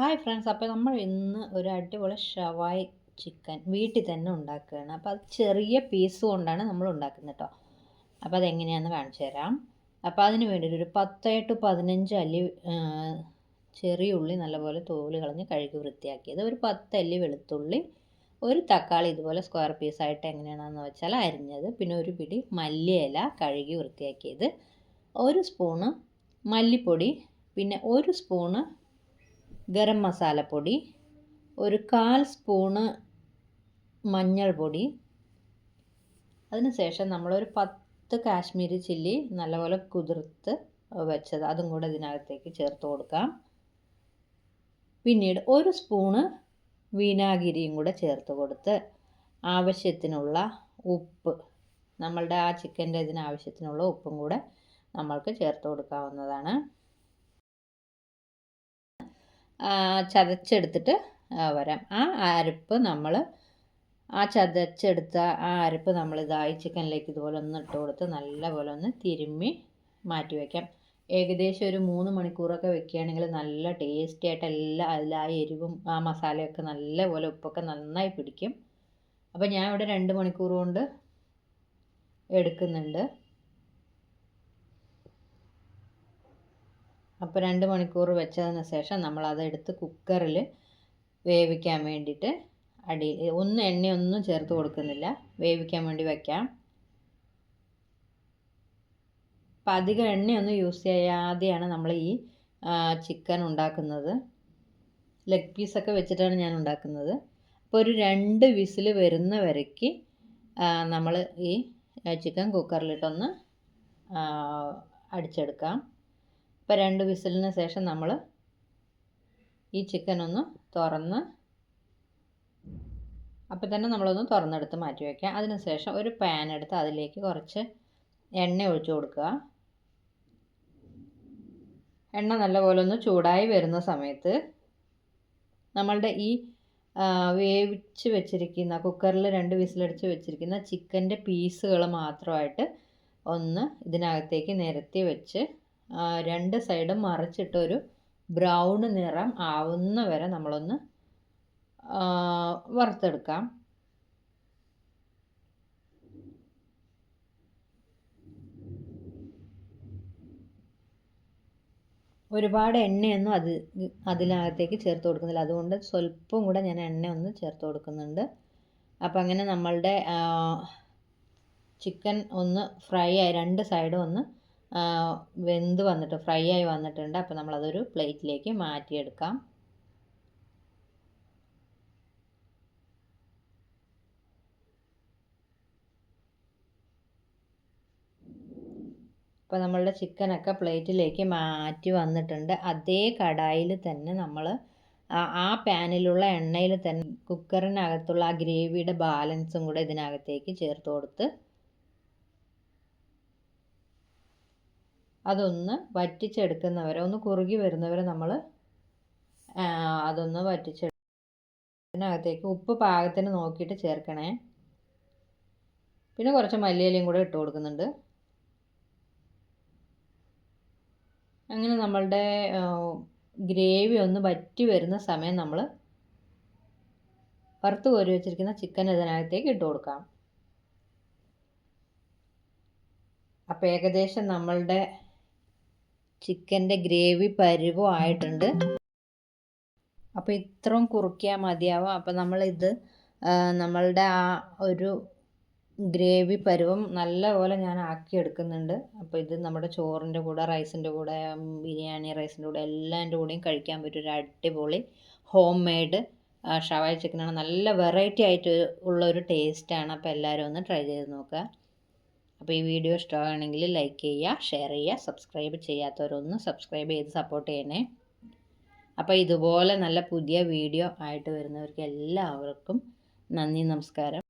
Hi friends അപ്പോൾ നമ്മൾ ഇന്ന് ഒരു അടിപൊളി ഷവായ് ചിക്കൻ വീട്ടിൽ തന്നെ ഉണ്ടാക്കുകയാണ്. അപ്പോൾ അത് ചെറിയ പീസ് കൊണ്ടാണ് നമ്മൾ ഉണ്ടാക്കുന്നത് കേട്ടോ അപ്പോൾ അതെങ്ങനെയാണെന്ന് കാണിച്ചു തരാം. അപ്പോൾ അതിന് വേണ്ടിയിട്ട് ഒരു പത്ത് ടു പതിനഞ്ച് അല്ലി ചെറിയ ഉള്ളി നല്ലപോലെ തോൽ കളഞ്ഞ് കഴുകി വൃത്തിയാക്കിയത്. ഒരു പത്ത് അല്ലി വെളുത്തുള്ളി ഒരു തക്കാളി ഇതുപോലെ സ്ക്വയർ പീസായിട്ട് എങ്ങനെയാണെന്ന് വെച്ചാൽ അരിഞ്ഞത്. പിന്നെ ഒരു പിടി മല്ലിയില കഴുകി വൃത്തിയാക്കിയത്. ഒരു സ്പൂണ് മല്ലിപ്പൊടി പിന്നെ ഒരു സ്പൂണ് ഗരം മസാലപ്പൊടി ഒരു കാൽ സ്പൂണ് മഞ്ഞൾപ്പൊടി അതിനുശേഷം നമ്മളൊരു പത്ത് കാശ്മീരി ചില്ലി നല്ലപോലെ കുതിർത്ത് വെച്ചത്. അതും കൂടെ ഇതിനകത്തേക്ക് ചേർത്ത് കൊടുക്കാം. പിന്നീട് ഒരു സ്പൂണ് വിനാഗിരിയും കൂടെ ചേർത്ത് കൊടുത്ത് ആവശ്യത്തിനുള്ള ഉപ്പ് നമ്മളുടെ ആ ചിക്കന്റെ ഇതിന് ആവശ്യത്തിനുള്ള ഉപ്പും കൂടെ നമ്മൾക്ക് ചേർത്ത് കൊടുക്കാവുന്നതാണ്. ചതച്ചെടുത്തിട്ട് വരാം. ആ അരപ്പ് നമ്മൾ ആ ചതച്ചെടുത്ത ആ അരപ്പ് നമ്മൾ ഇതായി ചിക്കനിലേക്ക് ഇതുപോലെ ഒന്ന് ഇട്ട് കൊടുത്ത് നല്ലപോലെ ഒന്ന് തിരുമ്മി മാറ്റി വയ്ക്കാം ഏകദേശം ഒരു മൂന്ന് മണിക്കൂറൊക്കെ വെക്കുകയാണെങ്കിൽ നല്ല ടേസ്റ്റി ആയിട്ട് എല്ലാം അതിൽ ആ എരിവും ആ മസാലയൊക്കെ നല്ലപോലെ ഉപ്പൊക്കെ നന്നായി പിടിക്കും. അപ്പോൾ ഞാൻ ഇവിടെ രണ്ട് മണിക്കൂർ കൊണ്ട് എടുക്കുന്നുണ്ട്. അപ്പോൾ രണ്ട് മണിക്കൂർ വെച്ചതിന് ശേഷം നമ്മൾ അതെടുത്ത് കുക്കറിൽ വേവിക്കാൻ വേണ്ടിയിട്ട് അടിയിൽ ഒന്നും എണ്ണയൊന്നും ചേർത്ത് കൊടുക്കുന്നില്ല. വേവിക്കാൻ വേണ്ടി വയ്ക്കാം അപ്പം അധികം എണ്ണയൊന്നും യൂസ് ചെയ്യാതെയാണ് നമ്മൾ ഈ ചിക്കൻ ഉണ്ടാക്കുന്നത്. ലെഗ് പീസൊക്കെ വെച്ചിട്ടാണ് ഞാൻ ഉണ്ടാക്കുന്നത്. അപ്പോൾ ഒരു രണ്ട് വിസിൽ വരുന്ന വരയ്ക്ക് നമ്മൾ ഈ ചിക്കൻ കുക്കറിലിട്ടൊന്ന് അടിച്ചെടുക്കാം. ഇപ്പോൾ രണ്ട് വിസിലിന് ശേഷം നമ്മൾ ഈ ചിക്കൻ ഒന്ന് തുറന്ന് അപ്പോൾ തന്നെ നമ്മളൊന്ന് തുറന്നെടുത്ത് മാറ്റി വയ്ക്കുക അതിനുശേഷം ഒരു പാൻ എടുത്ത് അതിലേക്ക് കുറച്ച് എണ്ണ ഒഴിച്ചു കൊടുക്കുക. എണ്ണ നല്ലപോലെ ഒന്ന് ചൂടായി വരുന്ന സമയത്ത് നമ്മളുടെ ഈ വേവിച്ച് വെച്ചിരിക്കുന്ന കുക്കറിൽ രണ്ട് വിസിലടിച്ച് വെച്ചിരിക്കുന്ന ചിക്കന്റെ പീസുകൾ മാത്രമായിട്ട് ഒന്ന് ഇതിനകത്തേക്ക് നിരത്തി വെച്ച് രണ്ട് സൈഡും മറിച്ചിട്ടൊരു ബ്രൗൺ നിറം ആവുന്ന വരെ നമ്മളൊന്ന് വറുത്തെടുക്കാം. ഒരുപാട് എണ്ണയൊന്നും അത് അതിനകത്തേക്ക് ചേർത്ത് കൊടുക്കുന്നില്ല. അതുകൊണ്ട് സ്വല്പം കൂടെ ഞാൻ എണ്ണ ഒന്ന് ചേർത്ത് കൊടുക്കുന്നുണ്ട്. അപ്പം അങ്ങനെ നമ്മളുടെ ചിക്കൻ ഒന്ന് ഫ്രൈ ആയി രണ്ട് സൈഡും ഒന്ന് വെന്ത് വന്നിട്ട് ഫ്രൈ ആയി വന്നിട്ടുണ്ട്. അപ്പോൾ നമ്മളതൊരു പ്ലേറ്റിലേക്ക് മാറ്റിയെടുക്കാം. അപ്പോൾ നമ്മളുടെ ചിക്കനൊക്കെ പ്ലേറ്റിലേക്ക് മാറ്റി വന്നിട്ടുണ്ട്. അതേ കടായിൽ തന്നെ നമ്മൾ ആ പാനിലുള്ള എണ്ണയിൽ തന്നെ കുക്കറിനകത്തുള്ള ആ ഗ്രേവിയുടെ ബാലൻസും കൂടെ ഇതിനകത്തേക്ക് ചേർത്ത് കൊടുത്ത് അതൊന്ന് വറ്റിച്ചെടുക്കുന്നവരെ ഒന്ന് കുറുകി വരുന്നവരെ നമ്മൾ അതൊന്ന് വറ്റിച്ചെടു അതിനകത്തേക്ക് ഉപ്പ് പാകത്തിന് നോക്കിയിട്ട് ചേർക്കണേ. പിന്നെ കുറച്ച് മല്ലിയിലയും കൂടെ ഇട്ട് കൊടുക്കുന്നുണ്ട്. അങ്ങനെ നമ്മളുടെ ഗ്രേവി ഒന്ന് വറ്റി വരുന്ന സമയം നമ്മൾ വറുത്ത് കോരി വെച്ചിരിക്കുന്ന ചിക്കൻ ഇതിനകത്തേക്ക് ഇട്ട് കൊടുക്കാം. അപ്പോൾ ഏകദേശം നമ്മളുടെ ചിക്കന്റെ ഗ്രേവി പരിവും ആയിട്ടുണ്ട്. അപ്പോൾ ഇത്രയും കുറുക്കിയാൽ മതിയാവും അപ്പോൾ നമ്മളിത് നമ്മളുടെ ആ ഒരു ഗ്രേവി പരുവം നല്ലപോലെ ഞാൻ ആക്കി എടുക്കുന്നുണ്ട്. അപ്പോൾ ഇത് നമ്മുടെ ചോറിന്റെ കൂടെ റൈസിന്റെ കൂടെ ബിരിയാണി റൈസിന്റെ കൂടെ എല്ലാന്റെ കൂടെയും കഴിക്കാൻ പറ്റും ഒരു അടിപൊളി ഹോം മെയ്ഡ് ഷവായ ചിക്കനാണ്. നല്ല വെറൈറ്റി ആയിട്ട് ഉള്ള ഒരു ടേസ്റ്റാണ്. അപ്പോൾ എല്ലാവരും ഒന്ന് ട്രൈ ചെയ്ത് നോക്കുക. അപ്പോൾ ഈ വീഡിയോ ഇഷ്ടമാണെങ്കിൽ ലൈക്ക് ചെയ്യുക ഷെയർ ചെയ്യുക സബ്സ്ക്രൈബ് ചെയ്യാത്തവരൊന്ന് സബ്സ്ക്രൈബ് ചെയ്ത് സപ്പോർട്ട് ചെയ്യണേ. അപ്പോൾ ഇതുപോലെ നല്ല പുതിയ വീഡിയോ ആയിട്ട് വരുന്നവർക്ക് എല്ലാവർക്കും നന്ദി നമസ്കാരം.